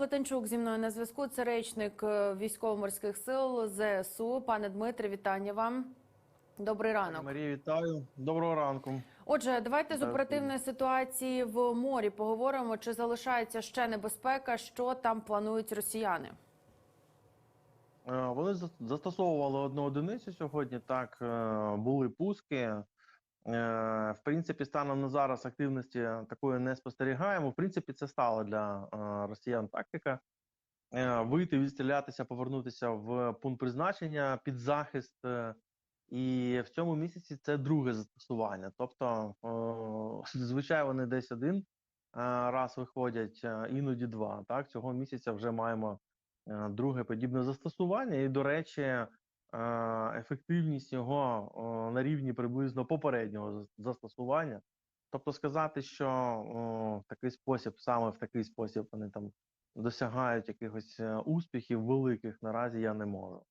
Плетенчук зі мною на зв'язку. Це речник е, військово-морських сил ЗСУ. Пане Дмитре, вітання вам. Добрий ранок. Марія, вітаю. Доброго ранку. Отже, давайте з оперативної ситуації в морі поговоримо. Чи залишається ще небезпека? Що там планують росіяни? Е, Вони за- застосовували одну одиницю сьогодні. Так е, були пуски. Е, В принципі, станом на зараз активності такої не спостерігаємо. В принципі, це стала для е, росіян тактика. Е, Вийти, відстрілятися, повернутися в пункт призначення під захист. І в цьому місяці це друге застосування. Тобто, зазвичай вони десь один раз виходять, іноді два. Так, цього місяця вже маємо друге подібне застосування. І, до речі, ефективність його е, на рівні приблизно попереднього зас- застосування. Тобто сказати, що о, такий спосіб, саме в такий спосіб вони там досягають якихось е, успіхів великих, наразі я не можу.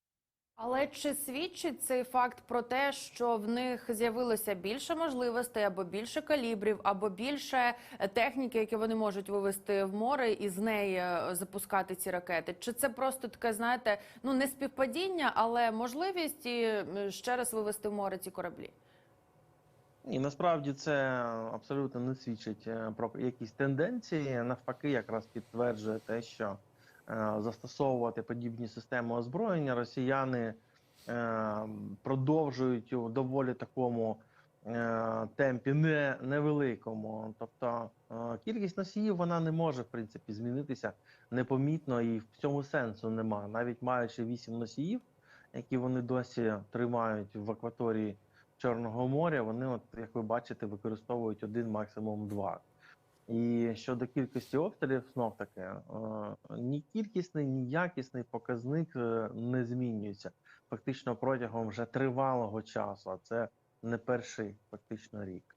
Але чи свідчить цей факт про те, що в них з'явилося більше можливостей, або більше калібрів, або більше е, техніки, які вони можуть вивести в море і з неї е, запускати ці ракети? Чи це просто таке, знаєте, ну не співпадіння, але можливість і ще раз вивести в море ці кораблі? І насправді це абсолютно не свідчить е, про якісь тенденції. Навпаки, якраз підтверджує те, що застосовувати подібні системи озброєння росіяни е, продовжують у доволі такому е, темпі не, невеликому. Тобто е, кількість носіїв вона не може в принципі змінитися непомітно, і в цьому сенсу нема. Навіть маючи вісім носіїв, які вони досі тримають в акваторії. Чорного моря, вони, от як ви бачите, використовують один, максимум два. І щодо кількості обстрілів, знов таки, е, ні кількісний, ні якісний показник е, не змінюється фактично протягом вже тривалого часу, а це не перший фактично рік.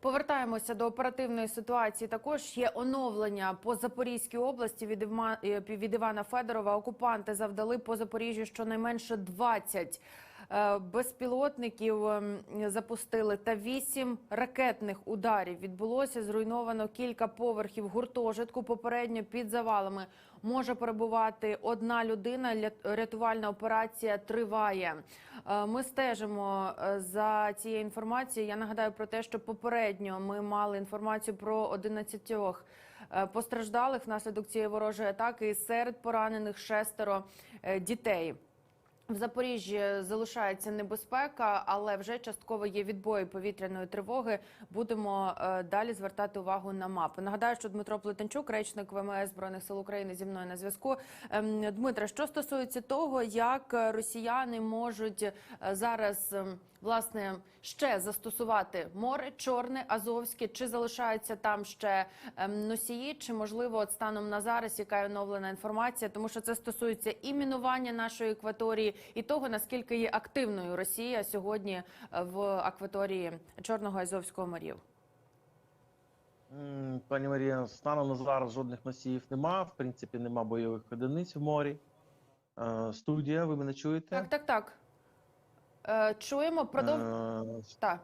Повертаємося до оперативної ситуації. Також є оновлення по Запорізькій області від, Івма- е, від Івана Федорова. Окупанти завдали по Запоріжжю щонайменше 20 е, безпілотників ем, запустили та 8 ракетних ударів. Відбулося зруйновано кілька поверхів гуртожитку. Попередньо під завалами може перебувати одна людина. Рятувальна операція триває. Е, Ми стежимо е, за цією інформацією. Я нагадаю про те, що попередньо ми мали інформацію про 11 е, постраждалих внаслідок цієї ворожої атаки. І серед поранених шестеро е, дітей. В Запоріжжі залишається небезпека, але вже частково є відбої повітряної тривоги. Будемо е, далі звертати увагу на мапи. Нагадаю, що Дмитро Плетенчук, речник ВМС збройних сил України, зі мною на зв'язку. Ем, Дмитре, що стосується того, як е, росіяни можуть е, зараз ем, власне ще застосувати море, чорне, азовське, чи залишаються там ще ем, носії, чи можливо, от станом на зараз, яка є оновлена інформація, тому що це стосується і мінування нашої екваторії, і того наскільки є активною Росія сьогодні е, в акваторії Чорного Азовського морів. Пані Марія, станом на зараз жодних носіїв нема. В принципі, нема бойових одиниць в морі. Е, Студія, ви мене чуєте? Так, так, так. Е, чуємо продов... Е, Так.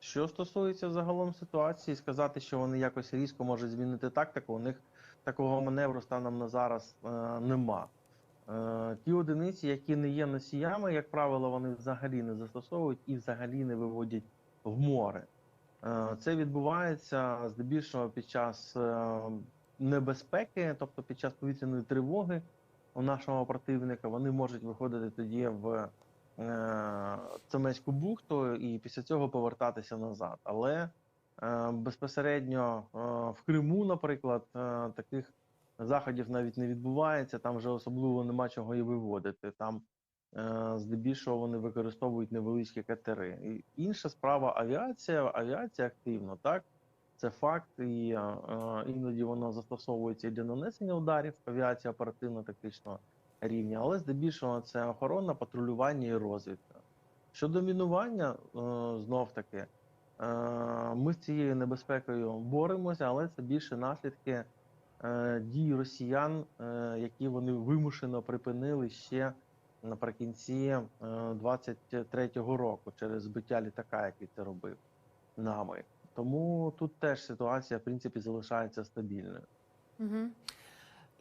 Що стосується загалом ситуації, сказати, що вони якось різко можуть змінити тактику, у них такого маневру станом на зараз е, нема. Е, ті одиниці, які не є носіями, як правило, вони взагалі не застосовують і взагалі не виводять в море. Е, це відбувається здебільшого під час е, небезпеки, тобто під час повітряної тривоги у нашого противника, вони можуть виходити тоді в Цемеську бухту і після цього повертатися назад. Але е, безпосередньо е, в Криму, наприклад, е, таких заходів навіть не відбувається. Там вже особливо нема чого і виводити. Там здебільшого вони використовують невеличкі катери. Інша справа авіація. Авіація активно, так. Це факт, і іноді воно застосовується для нанесення ударів авіація оперативно-тактичного рівня, але здебільшого це охорона, патрулювання і розвідка. Щодо мінування, е, знов таки, е, ми з цією небезпекою боремося, але це більше наслідки е, дій росіян, які вони вимушено припинили ще наприкінці е, 23-го року через збиття літака, який це робив нами. Тому тут теж ситуація, в принципі, залишається стабільною. Угу.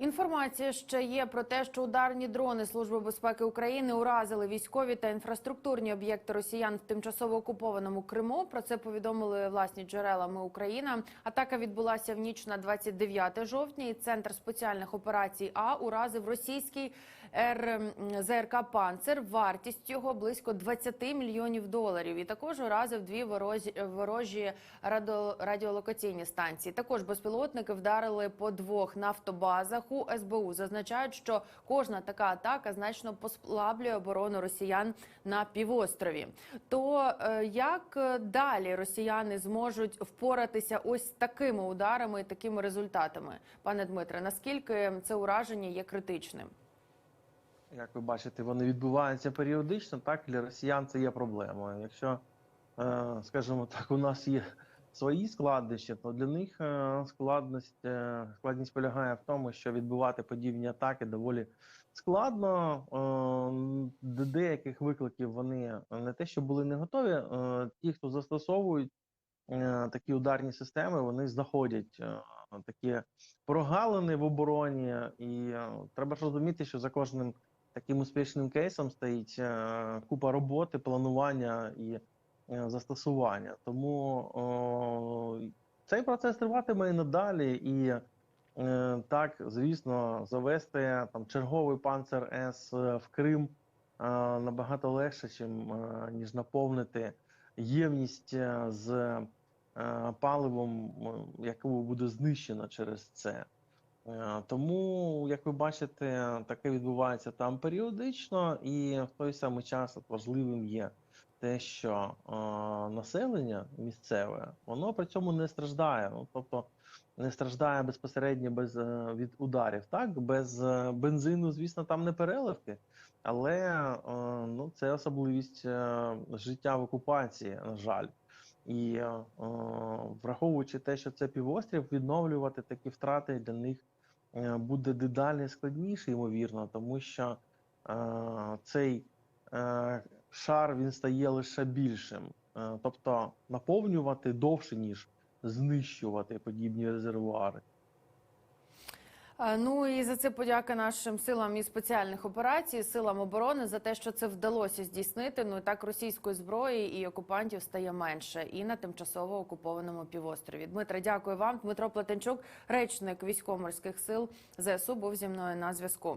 Інформація ще є про те, що ударні дрони Служби безпеки України уразили військові та інфраструктурні об'єкти росіян в тимчасово окупованому Криму. Про це повідомили власні джерела Ми Україна. Атака відбулася в ніч на 29 жовтня. І центр спеціальних операцій А уразив російський РЗРК Панцер. Вартість його близько 20 мільйонів доларів. І також уразив дві ворожі, ворожі радо, радіолокаційні станції. Також безпілотники вдарили по двох нафтобазах. У СБУ зазначають, що кожна така атака значно послаблює оборону росіян на півострові. То е, як далі росіяни зможуть впоратися ось такими ударами і такими результатами, пане Дмитре? Наскільки це ураження є критичним? Як ви бачите, вони відбуваються періодично. Так для росіян це є проблемою. Якщо, е, скажімо так, у нас є свої складнощі, то для них е, складність, е, складність полягає в тому, що відбувати подібні атаки доволі складно. До деяких викликів вони не те, що були не готові. Ті, хто застосовують такі ударні системи, вони знаходять такі прогалини в обороні, і треба ж розуміти, що за кожним таким успішним кейсом стоїть е, купа роботи, планування і е, застосування. Тому цей процес триватиме і надалі. І е, так, звісно, завести там черговий панцер С в Крим набагато легше, чим, ніж наповнити ємність з паливом, яку буде знищено через це. Е, Тому, як ви бачите, таке відбувається там періодично, і в той самий час важливим є те, що е, населення місцеве воно при цьому не страждає. Ну тобто не страждає безпосередньо без е, від ударів. Так, без бензину, звісно, там не переливки, але ну це особливість життя в окупації, на жаль. І е, враховуючи те, що це півострів, відновлювати такі втрати для них буде дедалі складніше, ймовірно, тому що е, цей е, шар він стає лише більшим. Е, тобто наповнювати довше, ніж знищувати подібні резервуари. Ну і за це подяка нашим силам і спеціальних операцій, силам оборони за те, що це вдалося здійснити. Ну і так російської зброї і окупантів стає менше і на тимчасово окупованому півострові. Дмитре, дякую вам. Дмитро Платенчук, речник військово-морських сил ЗСУ, був зі мною на зв'язку.